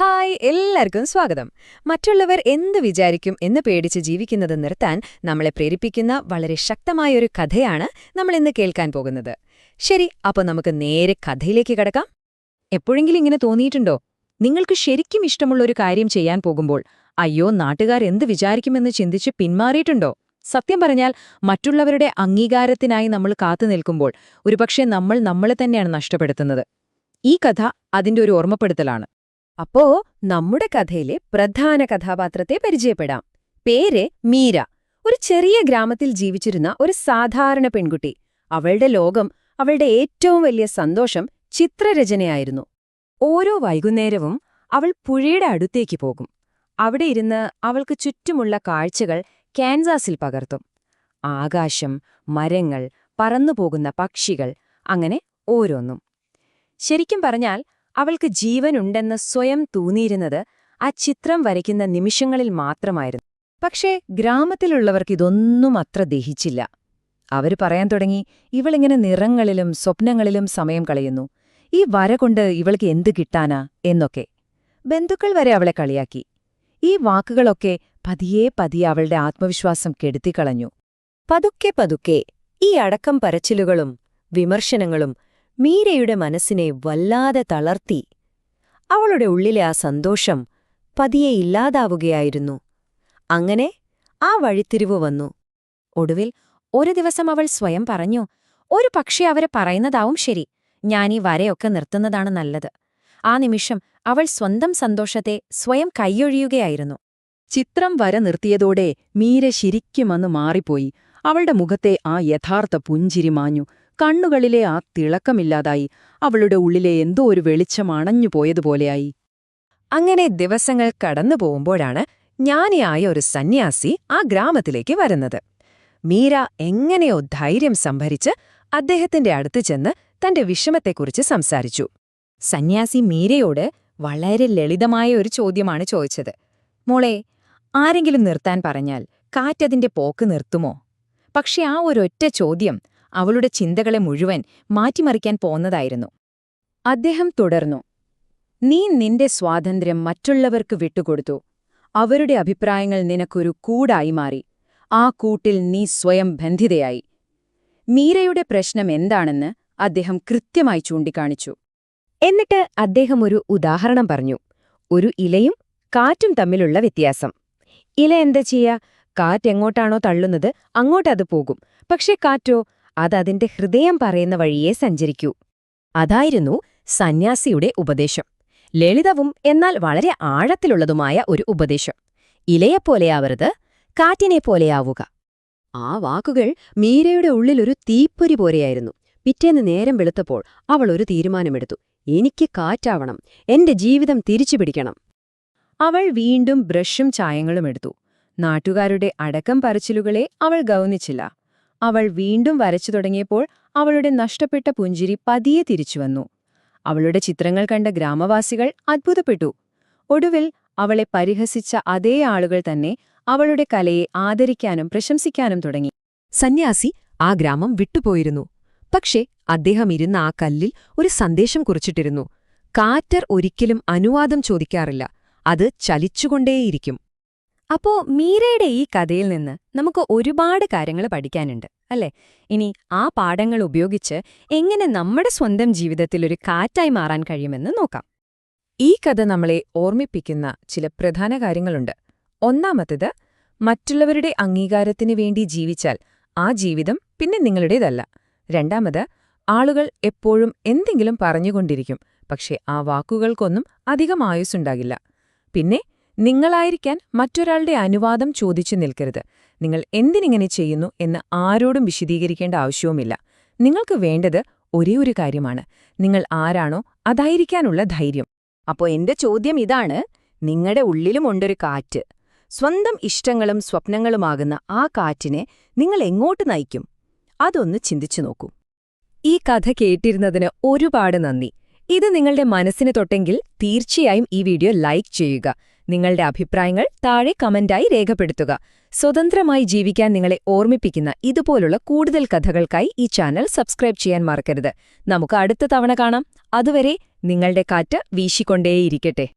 Hi എല്ലാവർക്കും സ്വാഗതം. മറ്റുള്ളവർ എന്ത് വിചാരിക്കും എന്ന് പേടിച്ച് ജീവിക്കുന്നത് നിർത്താൻ നമ്മളെ പ്രേരിപ്പിക്കുന്ന വളരെ ശക്തമായൊരു കഥയാണ് നമ്മൾ ഇന്ന് കേൾക്കാൻ പോകുന്നത്. ശരി അപ്പോൾ നമുക്ക് നേരെ കഥയിലേക്ക് കടക്കാം. എപ്പോഴെങ്കിലും ഇങ്ങനെ തോന്നിയിട്ടുണ്ടോ? നിങ്ങൾക്ക് ശരിക്കും ഇഷ്ടമുള്ള ഒരു കാര്യം ചെയ്യാൻ പോകുമ്പോൾ അയ്യോ നാട്ടുകാർ എന്ത് വിചാരിക്കുമെന്ന് ചിന്തിച്ച് പിന്മാറിയിട്ടുണ്ടോ? സത്യം പറഞ്ഞാൽ മറ്റുള്ളവരുടെ അംഗീകാരത്തിനായി നമ്മൾ കാത്തുനിൽക്കുമ്പോൾ ഒരുപക്ഷെ നമ്മൾ നമ്മളെ തന്നെയാണ് നഷ്ടപ്പെടുത്തുന്നത്. ഈ കഥ അതിന്റെ ഒരു ഓർമ്മപ്പെടുത്തലാണ്. അപ്പോ നമ്മുടെ കഥയിലെ പ്രധാന കഥാപാത്രത്തെ പരിചയപ്പെടാം. പേര് മീര. ഒരു ചെറിയ ഗ്രാമത്തിൽ ജീവിച്ചിരുന്ന ഒരു സാധാരണ പെൺകുട്ടി. അവളുടെ ലോകം അവളുടെ ഏറ്റവും വലിയ സന്തോഷം ചിത്രരചനയായിരുന്നു. ഓരോ വൈകുന്നേരവും അവൾ പുഴയുടെ അടുത്തേക്ക് പോകും. അവിടെ ഇരുന്ന് അവൾക്ക് ചുറ്റുമുള്ള കാഴ്ചകൾ കാൻസാസിൽ പകർത്തും. ആകാശം മരങ്ങൾ പറന്നുപോകുന്ന പക്ഷികൾ അങ്ങനെ ഓരോന്നും. ശരിക്കും പറഞ്ഞാൽ അവൾക്ക് ജീവനുണ്ടെന്ന് സ്വയം തോന്നിയിരുന്നത് ആ ചിത്രം വരയ്ക്കുന്ന നിമിഷങ്ങളിൽ മാത്രമായിരുന്നു. പക്ഷേ ഗ്രാമത്തിലുള്ളവർക്കിതൊന്നും അത്ര ദഹിച്ചില്ല. അവർ പറയാൻ തുടങ്ങി ഇവളിങ്ങനെ നിറങ്ങളിലും സ്വപ്നങ്ങളിലും സമയം കളയുന്നു. ഈ വര കൊണ്ട് ഇവൾക്ക് എന്ത് കിട്ടാനാ? എന്നൊക്കെ. ബന്ധുക്കൾ വരെ അവളെ കളിയാക്കി. ഈ വാക്കുകളൊക്കെ പതിയെ പതിയെ അവളുടെ ആത്മവിശ്വാസം കെടുത്തിക്കളഞ്ഞു. പതുക്കെ പതുക്കെ ഈ അടക്കം പരച്ചിലുകളും വിമർശനങ്ങളും മീരയുടെ മനസ്സിനെ വല്ലാതെ തളർത്തി. അവളുടെ ഉള്ളിലെ ആ സന്തോഷം പതിയെ ഇല്ലാതാവുകയായിരുന്നു. അങ്ങനെ ആ വഴിത്തിരിവ് വന്നു. ഒടുവിൽ ഒരു ദിവസം അവൾ സ്വയം പറഞ്ഞു ഒരു പക്ഷേ അവരെ പറയുന്നതാവും ശരി. ഞാനീ വരയൊക്കെ നിർത്തുന്നതാണ് നല്ലത്. ആ നിമിഷം അവൾ സ്വന്തം സന്തോഷത്തെ സ്വയം കൈയൊഴിയുകയായിരുന്നു. ചിത്രം വര നിർത്തിയതോടെ മീര ശരിക്കും അന്ന് മാറിപ്പോയി. അവളുടെ മുഖത്തെ ആ യഥാർത്ഥ പുഞ്ചിരി മാഞ്ഞു. കണ്ണുകളിലെ ആ തിളക്കമില്ലാതായി അവളുടെ ഉള്ളിലെ എന്തോ ഒരു വെളിച്ചം അണഞ്ഞുപോയതുപോലെയായി അങ്ങനെ ദിവസങ്ങൾ കടന്നു പോകുമ്പോഴാണ് ജ്ഞാനിയായ ഒരു സന്യാസി ആ ഗ്രാമത്തിലേക്ക് വരുന്നത്. മീര എങ്ങനെയോ ധൈര്യം സംഭരിച്ച് അദ്ദേഹത്തിന്റെ അടുത്ത് ചെന്ന് തന്റെ വിഷമത്തെക്കുറിച്ച് സംസാരിച്ചു. സന്യാസി മീരയോട് വളരെ ലളിതമായ ഒരു ചോദ്യമാണ് ചോദിച്ചത്. മോളെ ആരെങ്കിലും നിർത്താൻ പറഞ്ഞാൽ കാറ്റതിന്റെ പോക്ക് നിർത്തുമോ? പക്ഷെ ആ ഒരൊറ്റ ചോദ്യം അവളുടെ ചിന്തകളെ മുഴുവൻ മാറ്റിമറിക്കാൻ പോന്നതായിരുന്നു അദ്ദേഹം തുടർന്നു നീ നിന്റെ സ്വാതന്ത്ര്യം മറ്റുള്ളവർക്ക് വിട്ടുകൊടുത്തു. അവരുടെ അഭിപ്രായങ്ങൾ നിനക്കൊരു കൂടായി മാറി. ആ കൂട്ടിൽ നീ സ്വയം ബന്ധിതയായി. മീരയുടെ പ്രശ്നം എന്താണെന്ന് അദ്ദേഹം കൃത്യമായി ചൂണ്ടിക്കാണിച്ചു എന്നിട്ട് അദ്ദേഹം ഒരു ഉദാഹരണം പറഞ്ഞു. ഒരു ഇലയും കാറ്റും തമ്മിലുള്ള വ്യത്യാസം. ഇല എന്താ ചെയ്യാ? കാറ്റെങ്ങോട്ടാണോ തള്ളുന്നത് അങ്ങോട്ടത് പോകും. പക്ഷേ കാറ്റോ അതതിന്റെ ഹൃദയം പറയുന്ന വഴിയേ സഞ്ചരിക്കൂ. അതായിരുന്നു സന്യാസിയുടെ ഉപദേശം. ലളിതവും എന്നാൽ വളരെ ആഴത്തിലുള്ളതുമായ ഒരു ഉപദേശം. ഇലയെപ്പോലെയാവരുത് കാറ്റിനെപ്പോലെയാവുക. ആ വാക്കുകൾ മീരയുടെ ഉള്ളിലൊരു തീപ്പൊരി പോലെയായിരുന്നു. പിറ്റേന്ന് നേരം വെളുത്തപ്പോൾ അവൾ ഒരു തീരുമാനമെടുത്തു. എനിക്ക് കാറ്റാവണം. എന്റെ ജീവിതം തിരിച്ചു പിടിക്കണം. അവൾ വീണ്ടും ബ്രഷും ചായങ്ങളും എടുത്തു. നാട്ടുകാരുടെ അടക്കം പറച്ചിലുകളെ അവൾ ഗൗനിച്ചില്ല. അവൾ വീണ്ടും വരച്ചു തുടങ്ങിയപ്പോൾ അവളുടെ നഷ്ടപ്പെട്ട പുഞ്ചിരി പതിയെ തിരിച്ചുവന്നു അവളുടെ ചിത്രങ്ങൾ കണ്ട ഗ്രാമവാസികൾ അത്ഭുതപ്പെട്ടു. ഒടുവിൽ അവളെ പരിഹസിച്ച അതേ ആളുകൾ തന്നെ അവളുടെ കലയെ ആദരിക്കാനും പ്രശംസിക്കാനും തുടങ്ങി. സന്യാസി ആ ഗ്രാമം വിട്ടുപോയിരുന്നു. പക്ഷേ അദ്ദേഹം ഇരുന്ന ആ കല്ലിൽ ഒരു സന്ദേശം കുറിച്ചിട്ടിരുന്നു. കാറ്റർ ഒരിക്കലും അനുവാദം ചോദിക്കാറില്ല. അത് ചലിച്ചുകൊണ്ടേയിരിക്കും. അപ്പോ മീരയുടെ ഈ കഥയിൽ നിന്ന് നമുക്ക് ഒരുപാട് കാര്യങ്ങൾ പഠിക്കാനുണ്ട് അല്ലേ? ഇനി ആ പാഠങ്ങൾ ഉപയോഗിച്ച് എങ്ങനെ നമ്മുടെ സ്വന്തം ജീവിതത്തിൽ ഒരു കാറ്റായി മാറാൻ കഴിയുമെന്ന് നോക്കാം. ഈ കഥ നമ്മളെ ഓർമ്മിപ്പിക്കുന്ന ചില പ്രധാന കാര്യങ്ങളുണ്ട്. ഒന്നാമത്തേത് മറ്റുള്ളവരുടെ അംഗീകാരത്തിനു വേണ്ടി ജീവിച്ചാൽ ആ ജീവിതം പിന്നെ നിങ്ങളുടേതല്ല. രണ്ടാമത് ആളുകൾ എപ്പോഴും എന്തെങ്കിലും പറഞ്ഞുകൊണ്ടിരിക്കും പക്ഷേ ആ വാക്കുകൾക്കൊന്നും അധികം ആയുസ്സുണ്ടാകില്ല. പിന്നെ നിങ്ങളായിരിക്കാൻ മറ്റൊരാളുടെ അനുവാദം ചോദിച്ചു നിൽക്കരുത്. നിങ്ങൾ എന്തിനിങ്ങനെ ചെയ്യുന്നു എന്ന് ആരോടും വിശദീകരിക്കേണ്ട ആവശ്യവുമില്ല. നിങ്ങൾക്ക് വേണ്ടത് ഒരേ ഒരു കാര്യമാണ്. നിങ്ങൾ ആരാണോ അതായിരിക്കാനുള്ള ധൈര്യം. അപ്പോൾ എന്റെ ചോദ്യം ഇതാണ് നിങ്ങളുടെ ഉള്ളിലുമുണ്ടൊരു കാറ്റ്. സ്വന്തം ഇഷ്ടങ്ങളും സ്വപ്നങ്ങളുമാകുന്ന ആ കാറ്റിനെ നിങ്ങൾ എങ്ങോട്ട് നയിക്കും? അതൊന്ന് ചിന്തിച്ചു നോക്കൂ. ഈ കഥ കേട്ടിരുന്നതിന് ഒരുപാട് നന്ദി. ഇത് നിങ്ങളുടെ മനസ്സിന് തൊട്ടെങ്കിൽ തീർച്ചയായും ഈ വീഡിയോ ലൈക്ക് ചെയ്യുക. നിങ്ങളുടെ അഭിപ്രായങ്ങൾ താഴെ കമന്റായി രേഖപ്പെടുത്തുക. സ്വതന്ത്രമായി ജീവിക്കാൻ നിങ്ങളെ ഓർമ്മിപ്പിക്കുന്ന ഇതുപോലുള്ള കൂടുതൽ കഥകൾക്കായി ഈ ചാനൽ സബ്സ്ക്രൈബ് ചെയ്യാൻ മറക്കരുത്. നമുക്ക് അടുത്ത തവണ കാണാം. അതുവരെ നിങ്ങളുടെ കാറ്റ് വീശിക്കൊണ്ടേയിരിക്കട്ടെ.